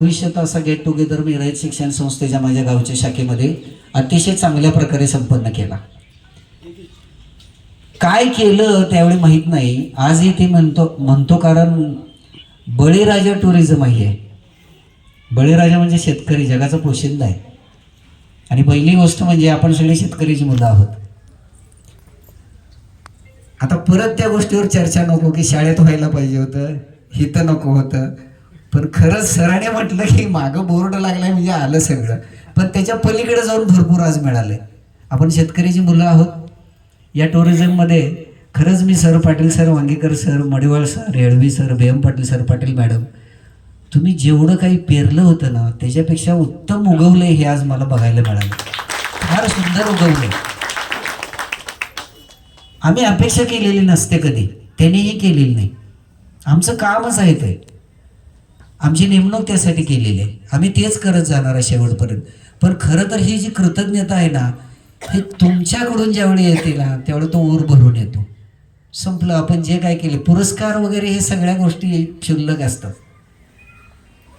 भविष्यात असा get together मी रयत शिक्षण संस्थेच्या माझ्या गावच्या शाखेमध्ये अतिशय चांगल्या प्रकारे संपन्न केला. काय केलं त्यावेळी माहीत नाही. आजही ते म्हणतो म्हणतो कारण बळीराजा टुरिझम आहे बळीराजा म्हणजे शेतकरी जगाचा पोशिंदा आहे. आणि पहिली गोष्ट म्हणजे आपण सगळे शेतकरीची मुलं आहोत. आता परत त्या गोष्टीवर चर्चा नको की शाळेत व्हायला पाहिजे होतं हिथं नको होतं. पण खरंच सराने म्हटलं की मागं बोर्ड लागलाय म्हणजे आलं सगळं. पण त्याच्या पलीकडे जाऊन भरपूर आज मिळाले आपण शेतकरीची मुलं आहोत. या टुरिझममध्ये खरंच मी sir Patil sir Wangikar sir Madival sir Yelvi sir बेम पाटील सर पाटील मॅडम तुम्ही जेवढं काही पेरलं होतं ना त्याच्यापेक्षा उत्तम उगवलंय हे आज मला बघायला मिळालं. फार सुंदर उगवलंय. आम्ही अपेक्षा केलेली नसते कधी. त्यांनीही केलेली नाही. आमचं कामच आहे ते. आमची नेमणूक त्यासाठी केलेली आहे. आम्ही तेच करत जाणार आहे शेवटपर्यंत. पण खरं तर ही जी कृतज्ञता आहे ना हे तुमच्याकडून ज्यावेळी येते ना त्यावेळी तो ऊर भरून येतो. संपलं आपण जे काय केले पुरस्कार वगैरे हे सगळ्या गोष्टी क्षुल्लक असतात.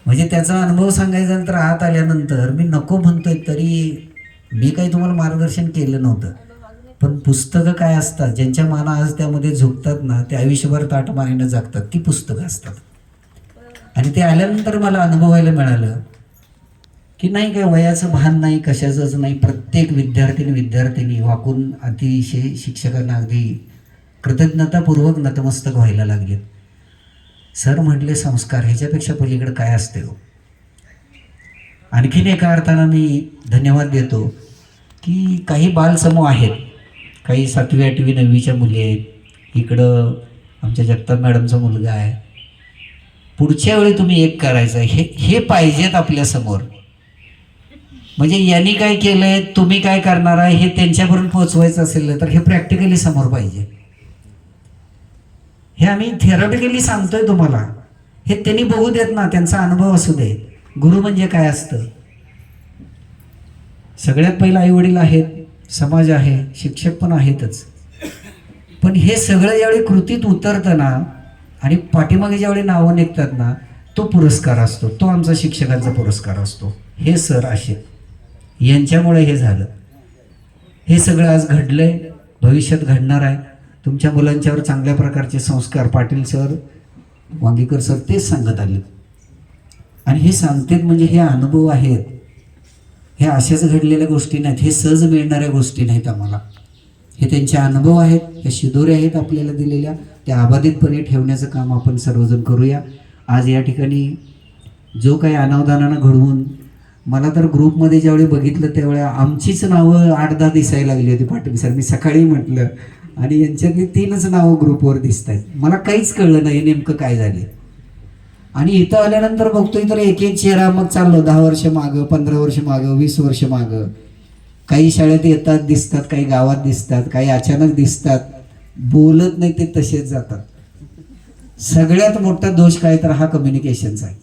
म्हणजे त्याचा अनुभव सांगायचा तर आत आल्यानंतर मी नको म्हणतोय तरी मी काही तुम्हाला मार्गदर्शन केलं नव्हतं. पण पुस्तकं काय असतात ज्यांच्या माना आज त्यामध्ये झुकतात ना ते आयुष्यभर ताटमानेनं जगतात ती पुस्तकं असतात. आणि ते आल्यानंतर मला अनुभवायला मिळालं की नाही काय वयाचं भान नाही कशाचंच नाही. प्रत्येक विद्यार्थीने विद्यार्थिनी वाकून अतिशय शिक्षकांना अगदी कृतज्ञतापूर्वक नतमस्तक व्हायला लागले सर म्हटले संस्कार ह्याच्यापेक्षा पलीकडे काय असते हो? आणखीन एका अर्थानं मी धन्यवाद देतो की काही बालसमूह आहेत. काही सातवी आठवी नववीच्या मुली आहेत. इकडं आमच्या जगताप मॅडमचा मुलगा आहे. पुढच्या वेळी तुम्ही एक करायचं. हे हे पाहिजेत आपल्यासमोर म्हणजे यांनी काय केलंय तुम्ही काय करणार आहे हे त्यांच्यापर्यंत पोहोचवायचं असेल तर हे प्रॅक्टिकली समोर पाहिजे. हे आम्ही थेरॉटिकली सांगतोय तुम्हाला. हे त्यांनी बघू देत ना त्यांचा अनुभव असू दे. गुरु म्हणजे काय असतं? सगळ्यात पहिलं आई वडील आहेत समाज आहे शिक्षक पण आहेतच. पण हे सगळं ज्यावेळी कृतीत उतरतं ना आणि पाठीमागे ज्यावेळी नावं निघतात ना तो पुरस्कार असतो. तो आमचा शिक्षकांचा पुरस्कार असतो. हे सर असे. यांच्यामुळे हे झालं. हे सगळं आज घडलं आहे भविष्यात घडणार आहे. तुमच्या मुलांच्यावर चांगल्या प्रकारचे संस्कार पाटील सर वांगीकर सर तेच सांगत आले. आणि हे सांगतात म्हणजे हे अनुभव आहेत. हे अशाच घडलेल्या गोष्टी नाहीत. हे सहज मिळणाऱ्या गोष्टी नाहीत आम्हाला. हे त्यांचे अनुभव आहेत ह्या शिदोरे आहेत आपल्याला दिलेल्या. त्या अबाधितपणे ठेवण्याचं काम आपण सर्वजण करूया. आज या ठिकाणी जो काही अनावधानानं घडवून मला तर ग्रुपमध्ये ज्यावेळी बघितलं त्यावेळी आमचीच नावं आठ दहा दिसायला लागली होती पाटील सर. मी सकाळी म्हटलं आणि यांच्यातली तीनच नावं ग्रुपवर दिसत आहेत मला काहीच कळलं नाही नेमकं काय झाले आणि इथं आल्यानंतर बघतोय तर एक एक चेहरा मग चाललो दहा वर्ष मागं पंधरा वर्ष मागं वीस वर्ष मागं. काही शाळेत येतात दिसतात काही गावात दिसतात काही अचानक दिसतात. बोलत नाही ते तसेच जातात. सगळ्यात मोठा दोष काय तर हा कम्युनिकेशनचा आहे.